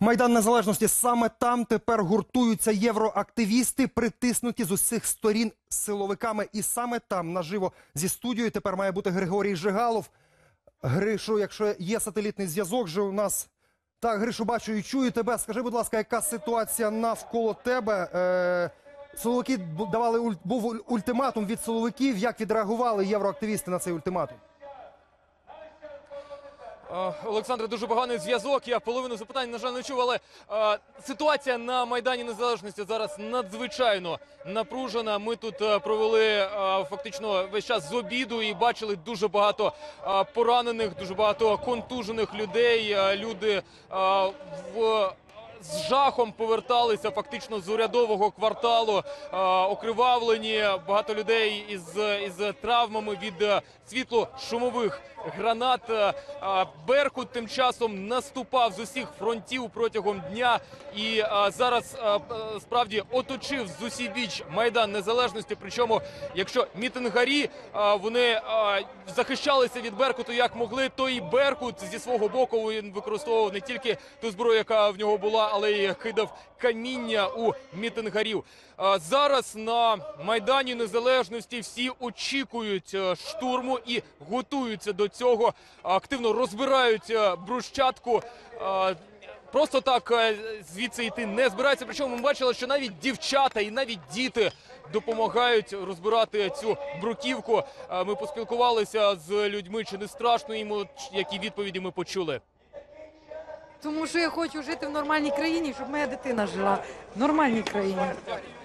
Майдан Незалежності саме там тепер гуртуються євроактивісти, притиснуті з усіх сторін силовиками. І саме там наживо зі студією тепер має бути Григорій Жигалов. Гришу, якщо є сателітний зв'язок, же у нас так, Гришу, бачу і чую тебе. Скажи, будь ласка, яка ситуація навколо тебе? Е, силовики давали уль- був ультиматум від силовиків. Як відреагували євроактивісти на цей ультиматум? Е, Олександре, дуже поганий зв'язок. Я половину запитань, на жаль, не чув, але е, ситуація на Майдані Незалежності зараз надзвичайно напружена. Ми тут е, провели е, фактично весь час з обіду і бачили дуже багато е, поранених, дуже багато контужених людей. Е, люди е, в з жахом поверталися фактично з урядового кварталу, е, окривавлені багато людей із, із травмами від е, світло-шумових гранат. Е, Беркут тим часом наступав з усіх фронтів протягом дня і зараз справді оточив з усіх біч майдан незалежності. Причому, якщо мітингарі вони захищалися від Беркуту як могли, то і Беркут зі свого боку він використовував не тільки ту зброю, яка в нього була, але й кидав каміння у мітингарів. Зараз на майдані незалежності всі очікують е, штурму і готуються до цього. Активно розбирають е, брусчатку. Просто так е, звідси йти не збираються. Причому ми бачили, що навіть дівчата і навіть діти допомагають розбирати цю бруківку. Ми поспілкувалися з людьми, чи не страшно їм, які відповіді ми почули. Тому що я хочу жити в нормальній країні, щоб моя дитина жила в нормальній країні.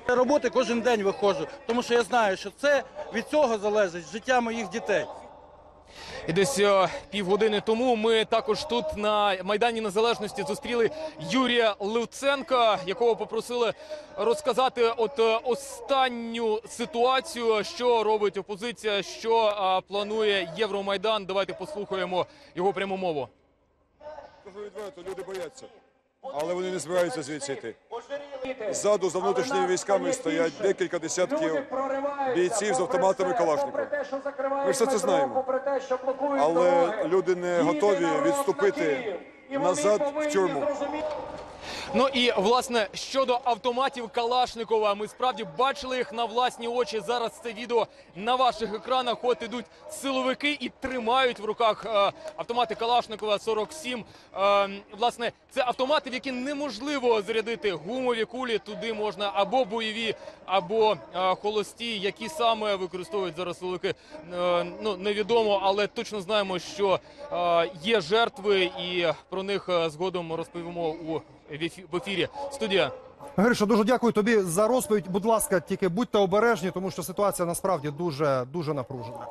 Я роботи кожен день виходжу, тому що я знаю, що це від цього залежить життя моїх дітей. І десь е, півгодини тому ми також тут на майдані незалежності зустріли Юрія Левценка, якого попросили розказати от е, останню ситуацію, що робить опозиція, що планує Євромайдан. Давайте послухаємо його пряму мову. Кажу відверто, люди бояться, але вони не збираються звідси йти. Ззаду за внутрішніми військами стоять декілька десятків бійців з автоматами Калашникова. Ми все це знаємо. Але люди не готові відступити назад в тюрму. Ну і власне щодо автоматів Калашникова, ми справді бачили їх на власні очі. Зараз це відео на ваших екранах. От ідуть силовики і тримають в руках е, автомати Калашникова 47. Е, власне, це автомати, в які неможливо зарядити гумові кулі. Туди можна або бойові, або е, холості, які саме використовують зараз силовики. Е, ну невідомо, але точно знаємо, що е, є жертви, і про них е, згодом розповімо у в ефірі. Студія. Гриша, дуже дякую тобі за розповідь. Будь ласка, тільки будьте обережні, тому що ситуація насправді дуже дуже напружена.